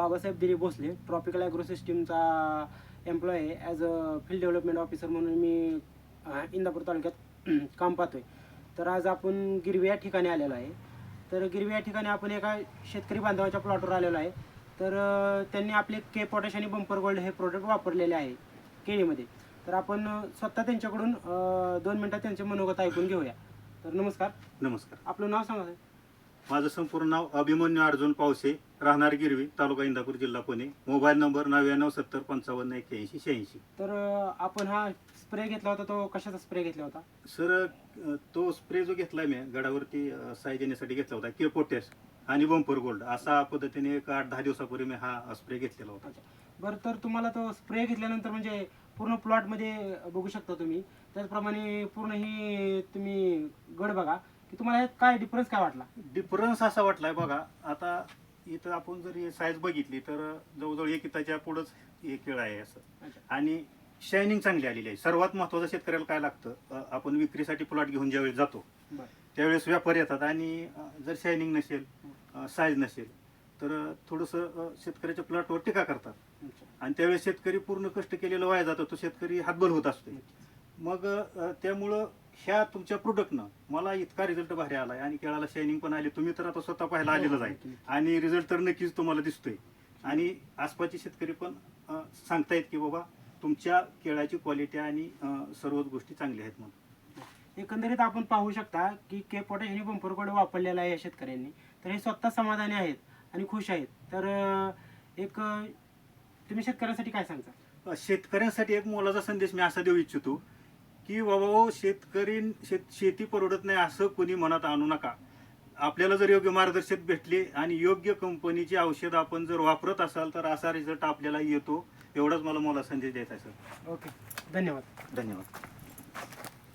Babasaheb Dilip Bhosale tropical agro सिस्टीमचा employ आहे. As a field development officer म्हणून मी इंदापूर तालुक्यात काम पाहतोय. तर आज आपण गिरवी या ठिकाणी आलेलो आहे. तर गिरवी या ठिकाणी आपण एका शेतकरी बांधवाच्या प्लॉटवर आलेलो आहे. तर त्यांनी आपले के पोटॅश आणि बंपर गोल्ड हे प्रोडक्ट वापरलेले आहे केळीमध्ये. तर आपण स्वतः त्यांच्याकडून दोन मिनटात त्यांचे मनोगत ऐकून घेऊया. तर नमस्कार. नमस्कार. आपलं नाव सांगा साहेब. माझं संपूर्ण नाव अभिमन्यू अर्जुन पावसे राहणार गिरवी तालुका इंदापूर जिल्हा पुणे. मोबाईल नंबर नव्याण्णव सत्तर पंचावन्न एक्क्याऐंशी शहाऐंशी. तर अ, आपण हा स्प्रे घेतला होता तो कशाचा स्प्रे घेतला होता? सर अ, तो स्प्रे जो घेतलाय मी गडावरती अ, साईज येण्यासाठी घेतला होता के पोटॅश आणि बंपर गोल्ड असा पद्धतीने एक आठ दहा दिवसापूर्वी मी हा स्प्रे घेतलेला होता. बरं तर तुम्हाला तो स्प्रे घेतल्यानंतर म्हणजे पूर्ण प्लॉटमध्ये बघू शकता तुम्ही. त्याचप्रमाणे पूर्ण ही तुम्ही गड बघा. की तुम्हाला काय डिफरन्स काय वाटला? डिफरन्स असा वाटलाय बघा आता इथं आपण जर साईज बघितली तर जवळजवळ एक इताच्या पुढंच एक केळ आहे असं. अच्छा. आणि शायनिंग चांगली आलेली आहे. सर्वात महत्वाचं शेतकऱ्याला काय लागतं? अ, आपण विक्रीसाठी प्लॉट घेऊन ज्यावेळी जातो बरं. त्यावेळेस व्यापारी येतात आणि अ, जर शायनिंग नसेल साईज नसेल तर अ, थोडंसं अ, शेतकऱ्याच्या प्लॉटवर टीका करतात. अच्छा. आणि त्यावेळेस शेतकरी पूर्ण कष्ट केलेलं वाया जातो तो शेतकरी हातबल होत असतो मग अ, त्यामुळं ह्या तुमच्या प्रोडक्टनं मला इतका रिझल्ट भारी आलाय. आणि केळाला शायनिंग पण आली. तुम्ही तर आता स्वतः पाहायला आलेलंच आहे. आणि रिझल्ट तर नक्कीच तुम्हाला दिसतोय. आणि आसपासचे शेतकरी पण सांगतायत की बाबा तुमच्या केळाची क्वालिटी आणि सर्वच गोष्टी चांगल्या आहेत म्हणून. एकंदरीत आपण पाहू शकता की के पोटॅश आणि बंपर गोल्ड वापरलेला आहे या शेतकऱ्यांनी. तर हे स्वतः समाधानी आहेत आणि खुश आहेत. तर एक तुम्ही शेतकऱ्यांसाठी काय सांगता? शेतकऱ्यांसाठी एक मोलाचा संदेश मी असा देऊ इच्छितो की बाबा हो, शेतकरी शेत शेती परवडत नाही असं कोणी मनात आणू नका. आपल्याला जर योग्य मार्गदर्शक भेटले आणि योग्य कंपनीची औषध आपण जर वापरत असाल तर असा रिझल्ट आपल्याला येतो. एवढाच मला मोला संदेश द्यायचा सर. ओके. धन्यवाद. धन्यवाद.